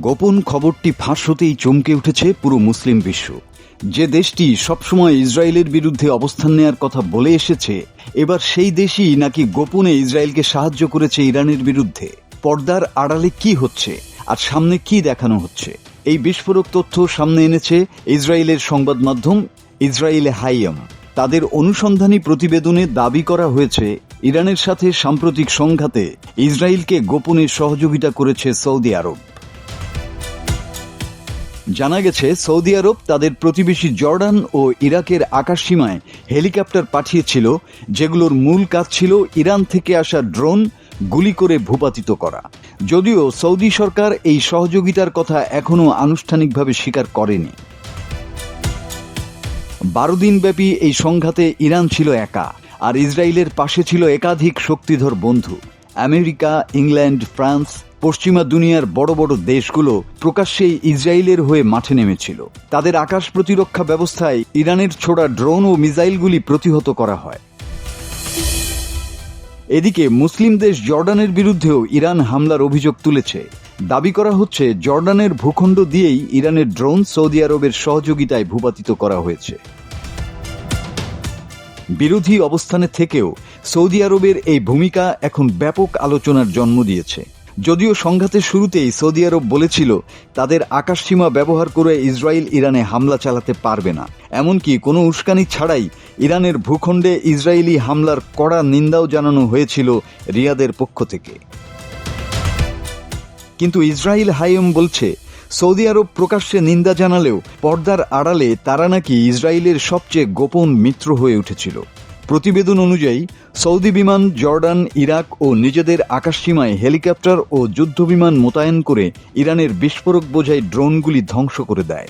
গোপন খবরটি ফাঁস হতেই চমকে উঠেছে পুরো মুসলিম বিশ্ব। যে দেশটি সবসময় ইসরায়েলের বিরুদ্ধে অবস্থান নেয়ার কথা বলে এসেছে, এবার সেই দেশই নাকি গোপনে ইসরায়েলকে সাহায্য করেছে ইরানের বিরুদ্ধে। পর্দার আড়ালে কি হচ্ছে আর সামনে কি দেখানো হচ্ছে? এই বিস্ফোরক তথ্য সামনে এনেছে ইসরায়েলের সংবাদ মাধ্যম ইসরায়েলে হাইয়াম। তাদের অনুসন্ধানী প্রতিবেদনে দাবি করা হয়েছে, ইরানের সাথে সাম্প্রতিক সংঘাতে ইসরায়েলকে গোপনে সহযোগিতা করেছে সৌদি আরব। জানা গেছে, সৌদি আরব তাদের প্রতিবেশী জর্ডান ও ইরাকের আকাশসীমায় হেলিকপ্টার পাঠিয়েছিল, যেগুলোর মূল কাজ ছিল ইরান থেকে আসা ড্রোন গুলি করে ভূপাতিত করা। যদিও সৌদি সরকার এই সহযোগিতার কথা এখনও আনুষ্ঠানিকভাবে স্বীকার করেনি। বারো দিনব্যাপী এই সংঘাতে ইরান ছিল একা, আর ইসরায়েলের পাশে ছিল একাধিক শক্তিধর বন্ধু। আমেরিকা, ইংল্যান্ড, ফ্রান্স, পশ্চিমা দুনিয়ার বড় বড় দেশগুলো প্রকাশ্যেই ইসরায়েলের হয়ে মাঠে নেমেছিল। তাদের আকাশ প্রতিরক্ষা ব্যবস্থায় ইরানের ছোড়া ড্রোন ও মিসাইলগুলি প্রতিহত করা হয়। এদিকে মুসলিম দেশ জর্ডানের বিরুদ্ধেও ইরান হামলার অভিযোগ তুলেছে। দাবি করা হচ্ছে, জর্ডানের ভূখণ্ড দিয়েই ইরানের ড্রোন সৌদি আরবের সহযোগিতায় ভূপাতিত করা হয়েছে। বিরোধী অবস্থানে থেকেও সৌদি আরবের এই ভূমিকা এখন ব্যাপক আলোচনার জন্ম দিয়েছে। যদিও সংঘাতের শুরুতেই সৌদি আরব বলেছিল, তাদের আকাশসীমা ব্যবহার করে ইসরায়েল ইরানে হামলা চালাতে পারবে না। এমনকি কোনো উস্কানি ছাড়াই ইরানের ভূখণ্ডে ইসরায়েলি হামলার কড়া নিন্দাও জানানো হয়েছিল রিয়াদের পক্ষ থেকে। কিন্তু ইসরায়েল হাইম বলছে সৌদি আরব প্রকাশ্যে নিন্দা জানালেও পর্দার আড়ালে তারা নাকি ইসরায়েলের সবচেয়ে গোপন মিত্র হয়ে উঠেছিল। প্রতিবেদন অনুযায়ী, সৌদি বিমান, জর্ডান, ইরাক ও নিজেদের আকাশসীমায় হেলিকপ্টার ও যুদ্ধবিমান মোতায়েন করে ইরানের বিস্ফোরক বোঝাই ড্রোনগুলি ধ্বংস করে দেয়।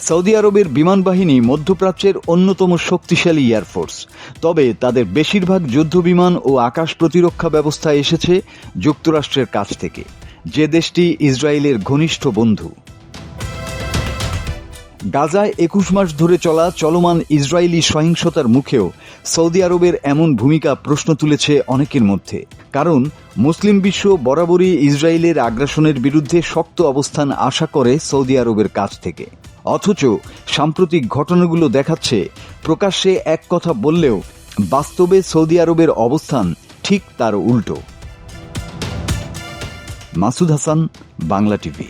সৌদি আরবের বিমান বাহিনী মধ্যপ্রাচ্যের অন্যতম শক্তিশালী এয়ারফোর্স তবে তাদের বেশিরভাগ যুদ্ধবিমান ও আকাশ প্রতিরক্ষা ব্যবস্থা এসেছে যুক্তরাষ্ট্রের কাছ থেকে। যে দেশটি ইসরায়েলের ঘনিষ্ঠ বন্ধু। গাজায় একুশ মাস ধরে চলা চলমান ইসরায়েলি সহিংসতার মুখেও সৌদি আরবের এমন ভূমিকা প্রশ্ন তুলেছে অনেকের মধ্যে। কারণ, মুসলিম বিশ্ব বরাবরই ইসরায়েলের আগ্রাসনের বিরুদ্ধে শক্ত অবস্থান আশা করে সৌদি আরবের কাছ থেকে। অথচ, সাম্প্রতিক ঘটনাগুলো দেখাচ্ছে, প্রকাশ্যে এক কথা বললেও বাস্তবে সৌদি আরবের অবস্থান ঠিক তার উল্টো। মাসুদ হাসান বাংলা টিভি।